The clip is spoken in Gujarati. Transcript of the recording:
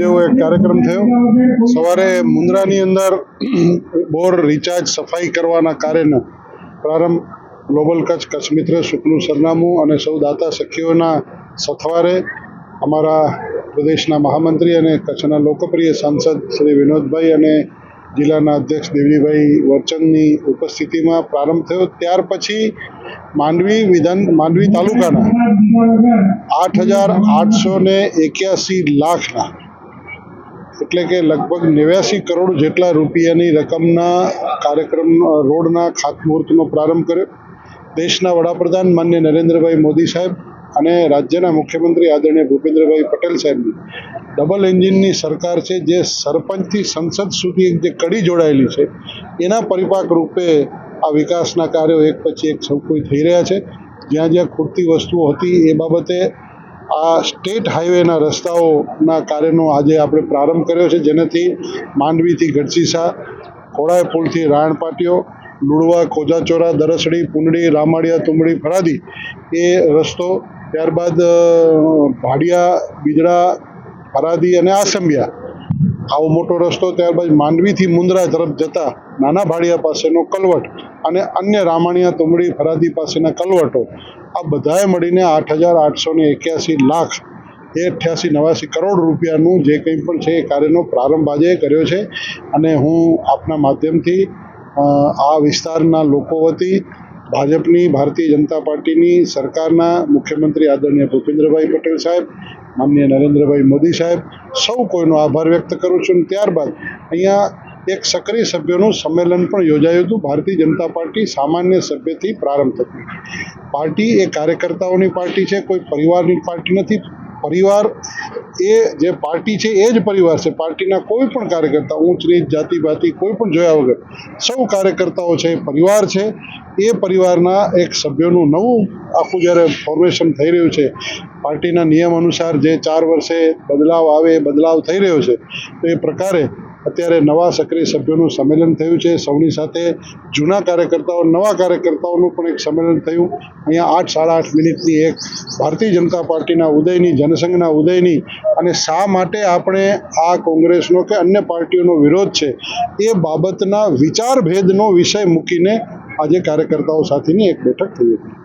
જેવો એક કાર્યક્રમ થયો. સવારે મુન્દ્રાની અંદર બોર રિચાર્જ સફાઈ કરવાના કાર્યનો પ્રારંભ ગ્લોબલ કચ્છ કચ્છ મિત્ર સુખનું સરનામું અને સૌ દાતા સખીઓના સથવારે અમારા પ્રદેશના મહામંત્રી અને કચ્છના લોકપ્રિય સાંસદ શ્રી વિનોદભાઈ અને જિલ્લાના અધ્યક્ષ દેવજીભાઈ વરચંદની ઉપસ્થિતિમાં પ્રારંભ થયો. ત્યાર પછી માંડવી વિધાન, માંડવી તાલુકાના આઠ હજાર આઠસો ને એક્યાસી લાખના એટલે કે લગભગ નેવ્યાસી કરોડ જેટલા રૂપિયાની રકમના કાર્યક્રમ રોડના ખાતમુહૂર્તનો પ્રારંભ કર્યો. દેશના વડાપ્રધાન માન્ય નરેન્દ્રભાઈ મોદી સાહેબ અને રાજ્યના મુખ્યમંત્રી આદરણીય ભૂપેન્દ્રભાઈ પટેલ સાહેબની. ડબલ એન્જિનની સરકાર છે, જે સરપંચથી સંસદ સુધી જે કડી જોડાયેલી છે, એના પરિપાક રૂપે આ વિકાસના કાર્યો એક પછી એક સૌ કોઈ થઈ રહ્યા છે. જ્યાં જ્યાં ખૂટતી વસ્તુઓ હતી એ બાબતે આ સ્ટેટ હાઈવેના રસ્તાઓના કાર્યનો આજે આપણે પ્રારંભ કર્યો છે, જેનાથી માંડવીથી ગઢસીસા ખોડાય પુલથી રાણપાટીઓ, લુડવા, ખોજાચોરા, દરસડી, પુંડળી રામાડિયા તુંબડી ફરાદી એ રસ્તો ત્યારબાદ ભાડિયા, બીજડા, ફરાદી અને આસંબિયા આવો મોટો રસ્તો ત્યારબાદ માંડવીથી મુંદ્રા તરફ જતા નાના ભાડિયા પાસેનો કલવટ અને અન્ય રામાણિયા તુમડી ફરાદી પાસેના કલવટો, આ બધાએ મળીને આઠ હજાર આઠસો ને એક્યાસી લાખ એ અઠ્યાસી નવાસી કરોડ રૂપિયાનું જે કંઈ પણ છે એ કાર્યનો પ્રારંભ આજે કર્યો છે. અને હું આપના માધ્યમથી આ વિસ્તારના લોકો વતી ભાજપની, ભારતીય જનતા પાર્ટીની સરકારના મુખ્યમંત્રી આદરણીય ભૂપેન્દ્રભાઈ પટેલ સાહેબ માનનીય નરેન્દ્રભાઈ મોદી સાહેબ, સૌ કોઈનો આભાર વ્યક્ત કરું છું. અને ત્યારબાદ અહીંયા એક સક્રિય સભ્યોનું સંમેલન પણ યોજાયું હતું. ભારતીય જનતા પાર્ટી સામાન્ય સભ્યથી પ્રારંભ થતી. પાર્ટી એ કાર્યકર્તાઓની પાર્ટી છે, કોઈ પરિવારની પાર્ટી નથી. પરિવાર એ જે પાર્ટી છે, એ જ પરિવાર છે. પાર્ટીના કોઈ પણ કાર્યકર્તા, ઊંચ નીચ, જાતિ, ભાતિ, કોઈ પણ જોયા વગર, સૌ કાર્યકર્તાઓ છે પરિવાર છે. એ પરિવારના એક સભ્યોનું નવું આખું જ્યારે ફોર્મેશન થઈ રહ્યું છે, પાર્ટીના નિયમ અનુસાર જે ચાર વર્ષે બદલાવ આવે, એ બદલાવ થઈ રહ્યો છે, તો એ પ્રકારે અત્યારે નવા સક્રિય સભ્યોનું સંમેલન થયું છે. સૌની સાથે જૂના કાર્યકર્તાઓ, નવા કાર્યકર્તાઓનું પણ એક સંમેલન થયું. અહીંયા આઠ સાડા આઠ મિનિટની એક ભારતીય જનતા પાર્ટીના ઉદયની, જનસંઘના ઉદયની અને શા માટે આપણે આ કોંગ્રેસનો કે અન્ય પાર્ટીઓનો વિરોધ છે એ બાબતના વિચારભેદનો વિષય મૂકીને આજે કાર્યકર્તાઓ સાથેની એક બેઠક થઈ હતી.